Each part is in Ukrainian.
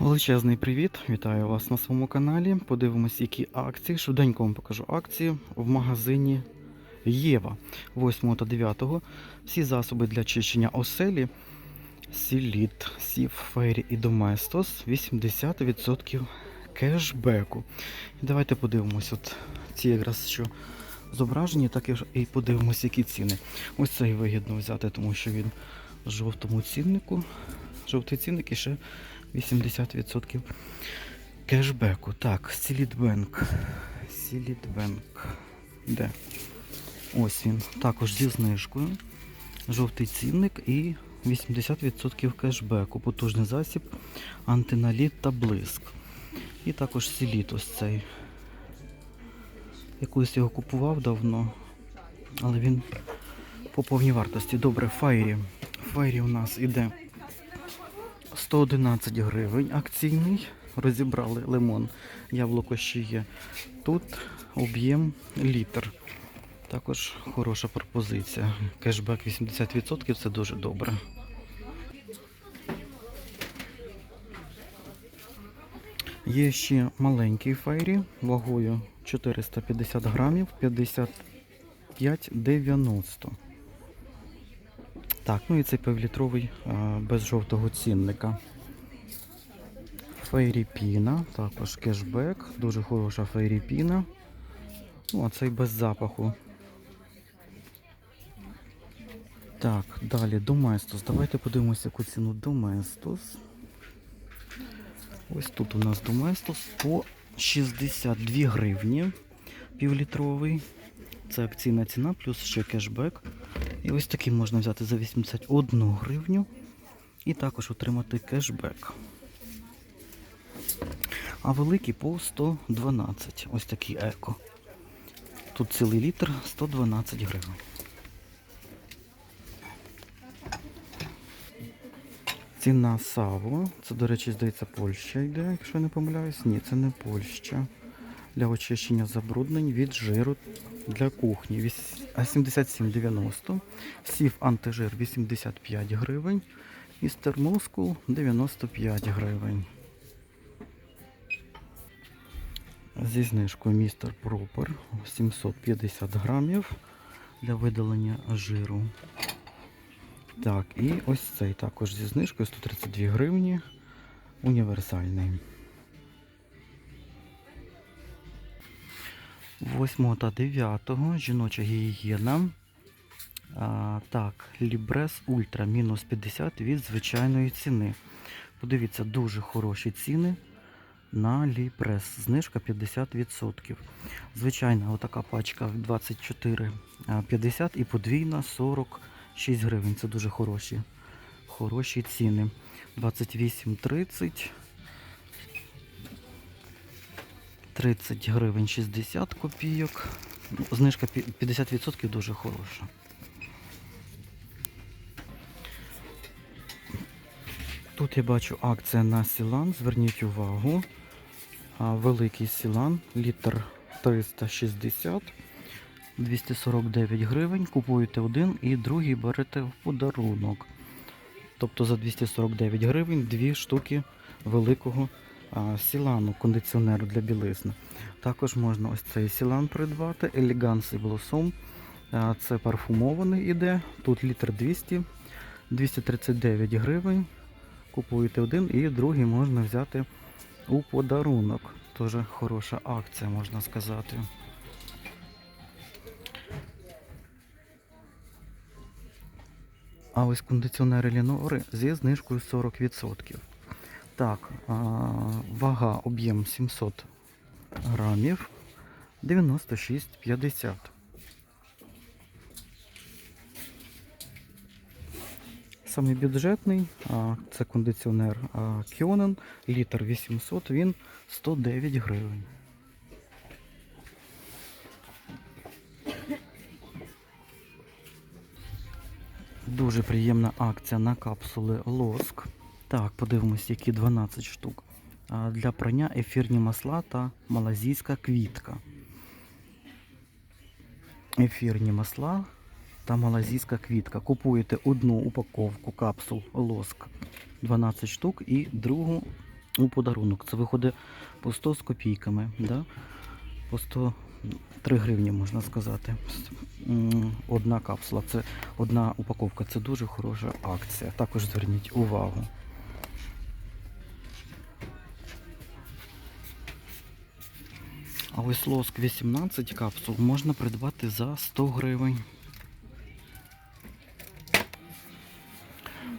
Величезний привіт! Вітаю вас на своєму каналі. Подивимось, які акції. Швиденько вам покажу акції в магазині Єва 8 та 9. Всі засоби для чищення оселі, Сіліт, Сів, Фейрі і Доместос 80% кешбеку. І давайте подивимось, от ці якраз що зображені, так і подивимось, які ціни. Ось цей вигідно взяти, тому що він в жовтому ціннику. Жовтий цінник і ще 80% кешбеку. Так, Сілітбенк. Сілітбенк. Де? Ось він. Також зі знижкою. Жовтий цінник і 80% кешбеку. Потужний засіб, антиналіт та блиск. І також сіліт ось цей. Якусь його купував давно, але він по повній вартості. Добре, файрі. Файрі у нас іде 111 гривень акційний. Розібрали лимон. Яблуко ще є. Тут об'єм літр. Також хороша пропозиція. Кешбек 80% це дуже добре. Є ще маленький фейрі вагою 450 грамів 55,90. Так, ну і цей півлітровий без жовтого цінника. Фейрі піна, також кешбек, дуже хороша фейрі піна. Ну, а цей без запаху. Так, далі Доместос. Давайте подивимося, яку ціну Доместос. Ось тут у нас Доместос по 62 гривні півлітровий. Це акційна ціна, плюс ще кешбек. І ось такий можна взяти за 81 гривню і також отримати кешбек. А великий по 112. Ось такий еко. Тут цілий літр 112 гривень. Ціна Саво. Це, до речі, здається, Польща йде, якщо я не помиляюсь. Ні, це не Польща. Для очищення забруднень від жиру для кухні. Віс- а 77,90. Сів антижир 85 гривень. Містер Мускул 95 гривень. Зі знижкою містер Пропер 750 грамів для видалення жиру. Так, і ось цей також зі знижкою 132 гривні. Універсальний. 8 та 9 жіноча гігієна. А, так, Лібрес Ультра мінус 50 від звичайної ціни. Подивіться, дуже хороші ціни на Лібрес. Знижка 50%. Звичайна отака пачка 24,50 і подвійна 46 гривень. Це дуже хороші, хороші ціни. 28,30. 30 гривень 60 копійок. Ну, Знижка 50% дуже хороша. Тут я бачу акція на Сілан. Зверніть увагу. Великий Сілан, літр 360, 249 гривень. Купуєте один і другий берете в подарунок. Тобто за 249 гривень дві штуки великого сілану, кондиціонеру для білизни. Також можна ось цей сілан придбати, Elegance і Blossom. Це парфумований іде. Тут літр 200, 239 гривень. Купуєте один і другий можна взяти у подарунок. Дуже хороша акція, можна сказати. А ось кондиціонери Лінори зі знижкою 40%. Так, вага, об'єм 700 грамів, 96,50. Самий бюджетний, це кондиціонер Kionen, літр 800, він 109 гривень. Дуже приємна акція на капсули лоск. Так, подивимось, які 12 штук. Для прання ефірні масла та малазійська квітка. Ефірні масла та малазійська квітка. Купуєте одну упаковку капсул лоск 12 штук і другу у подарунок. Це виходить по 100 з копійками. Да? По 103 гривні, можна сказати. Одна капсула, це одна упаковка. Це дуже хороша акція. Також зверніть увагу. Ось лоск 18 капсул можна придбати за 100 гривень.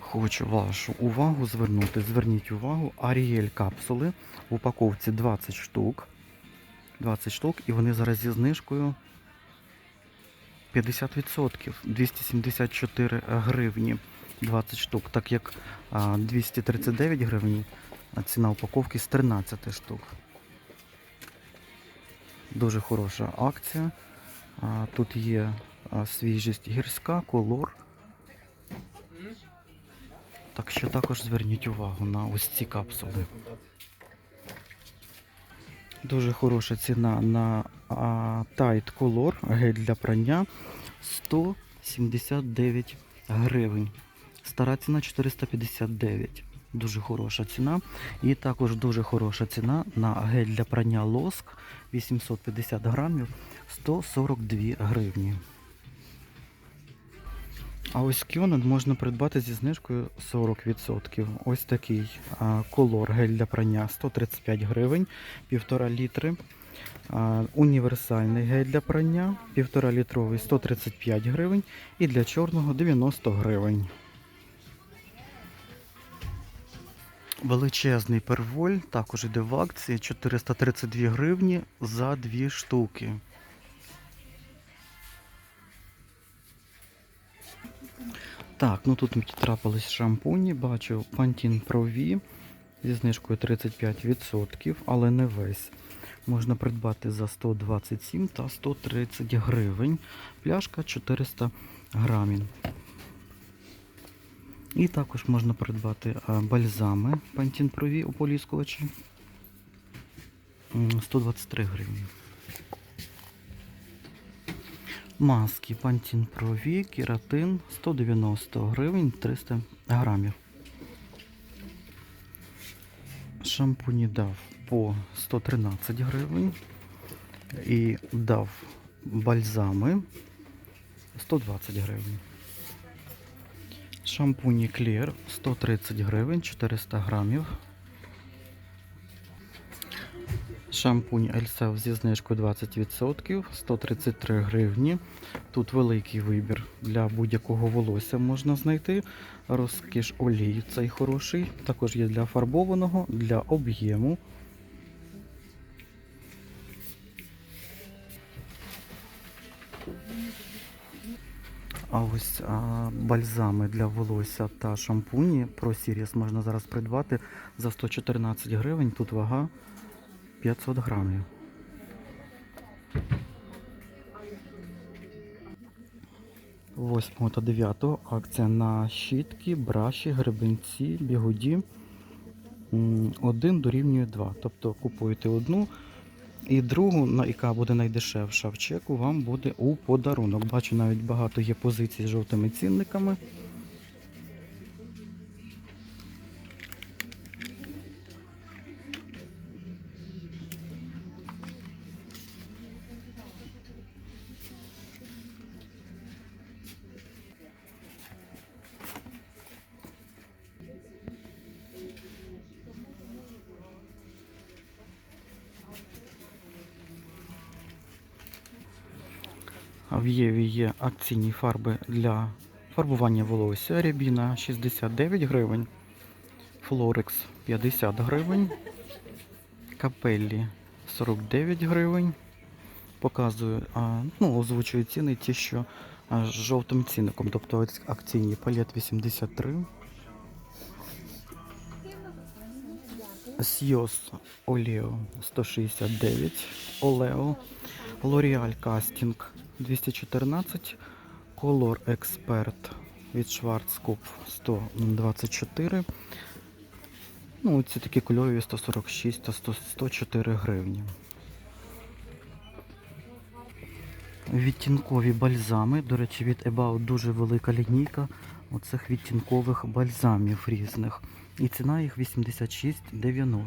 Хочу вашу увагу звернути. Зверніть увагу, Аріель капсули в упаковці 20 штук. 20 штук, і вони зараз зі знижкою 50%. 274 гривні 20 штук, так як 239 гривень ціна упаковки з 13 штук. Дуже хороша акція. Тут є свіжість гірська, колор. Так що також зверніть увагу на ось ці капсули. Дуже хороша ціна на Tide Color гель для прання 179 гривень. Стара ціна 459. Дуже хороша ціна. І також дуже хороша ціна на гель для прання лоск 850 грамів 142 гривні. А ось кьонен можна придбати зі знижкою 40%. Ось такий колор гель для прання 135 гривень, 1,5 літри. Універсальний гель для прання 1,5 літровий 135 гривень і для чорного 90 гривень. Величезний перволь також йде в акції 432 гривні за 2 штуки. Так, ну тут мені трапились шампуні, бачу Pro V зі знижкою 35%, але не весь. Можна придбати за 127 та 130 гривень. Пляшка 400 грамів. І також можна придбати бальзами Pantene Pro V ополіскувачі. М, 123 гривні. Маски V, кератин 190 гривень 300 грамів. Шампуні дав по 113 гривень. І дав бальзами 120 гривень. Шампуні Clear 130 гривень 400 грамів. Шампунь Ельсев зі знижкою 20%, 133 гривні. Тут великий вибір для будь-якого волосся можна знайти. Розкіш олій цей хороший. Також є для фарбованого, для об'єму. Ось а, бальзами для волосся та шампуні Pro Series можна зараз придбати за 114 гривень. Тут вага 500 грамів. Восьмого та 9 акція на щітки, браші, гребенці, бігуді. Один дорівнює 2. Тобто купуєте одну і другу, яка буде найдешевша в чеку, вам буде у подарунок. Бачу, навіть багато є позицій з жовтими цінниками. В Єві є акційні фарби для фарбування волосся. Рябіна 69 гривень, Флорекс 50 гривень, Капеллі 49 гривень. Показую, ну, озвучую ціни ті, що з жовтим цінником, тобто акційні палет 83. Сйоз Олео 169, Олео, L'Oreal Casting 214, Color Expert від Schwarzkopf 124. Ну, ці такі кольорові 146 та 100 104 гривні. Відтінкові бальзами. До речі, від About дуже велика лінійка оцих відтінкових бальзамів різних. І ціна їх 86,90.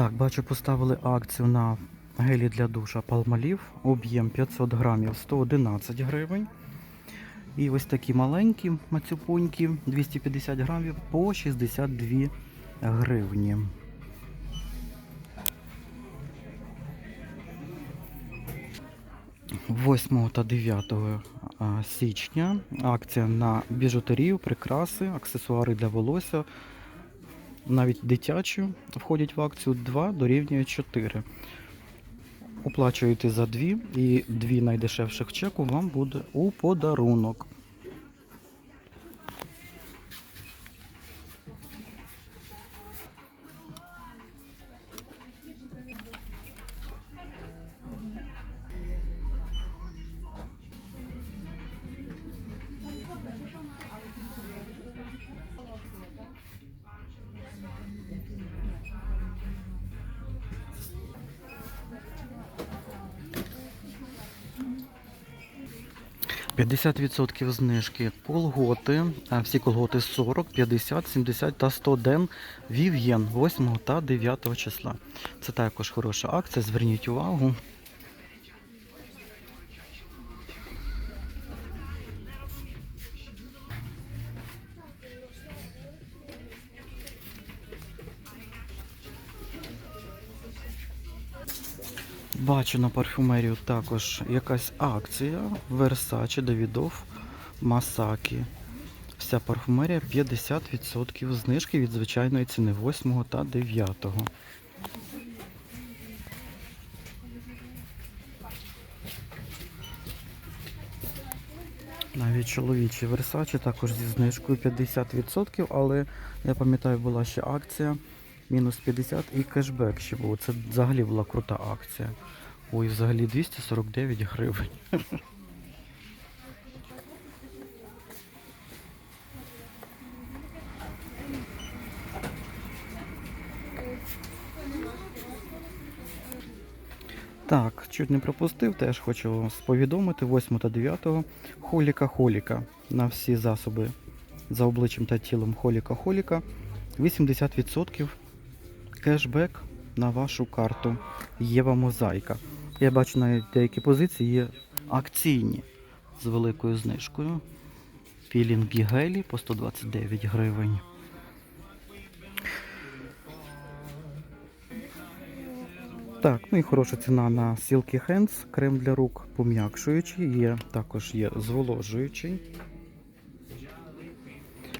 Так, бачу, поставили акцію на гелі для душа Palmolive. Об'єм 500 грамів 111 гривень. І ось такі маленькі мацюпоньки 250 грамів по 62 гривні. Восьмого та 9 січня акція на біжутерію, прикраси, аксесуари для волосся, навіть дитячі входять в акцію 2 дорівнює 4. Оплачуєте за 2 і 2 найдешевших чеку вам буде у подарунок. – 50% знижки колготи. Всі колготи 40, 50, 70 та 100 ден Вів'єн 8 та 9 числа. Це також хороша акція, зверніть увагу. Бачу на парфюмерію також якась акція Versace, Davidoff, Masaki. Вся парфумерія 50% знижки від звичайної ціни 8 та 9. Навіть чоловічі Versace також зі знижкою 50%, але я пам'ятаю, була ще акція мінус 50 і кешбек ще був. Це взагалі була крута акція. Ой, взагалі 249 гривень. Так, чуть не пропустив, теж хочу вас повідомити 8 та 9 холіка холіка на всі засоби за обличчям та тілом холіка холіка 80% кешбек на вашу карту Єва Мозаїка. Я бачу навіть деякі позиції є акційні з великою знижкою. Пілінги гелі по 129 гривень. Так, ну і хороша ціна на Silky Hands, крем для рук пом'якшуючий, є, також є зволожуючий,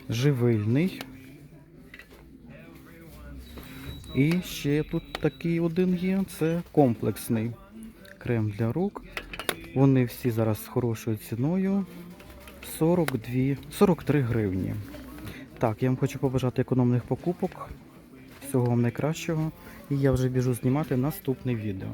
живильний. І ще тут такий один є, це комплексний крем для рук. Вони всі зараз з хорошою ціною 42, 43 гривні. Так, я вам хочу побажати економних покупок. Всього вам найкращого. І я вже біжу знімати наступне відео.